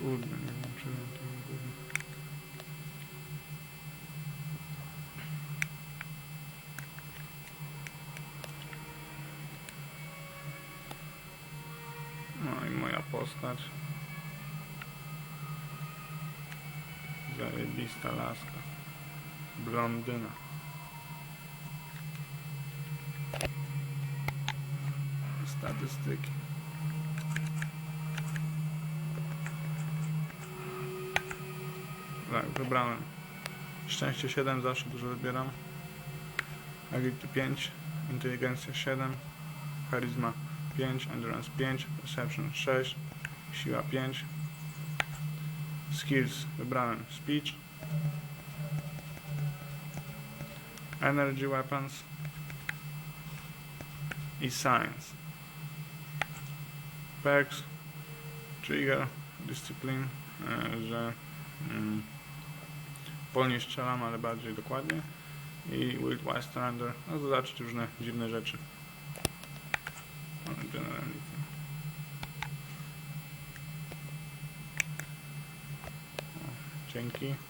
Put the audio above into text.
Kurde, nie włączyłem tego. gówna. No i moja postać. Zajebista laska. Blondyna. Statystyki. Tak, wybrałem. Szczęście 7 zawsze dużo wybieram. Agility 5, inteligencja 7, charyzma 5, endurance 5, perception 6, siła 5. Skills wybrałem speech, energy weapons i science. Perks, trigger, discipline, e, że mm, wolniej strzelam, ale bardziej dokładnie. I Wild Wise Surrender, no zobaczyć różne dziwne rzeczy. Generalnie Dzięki.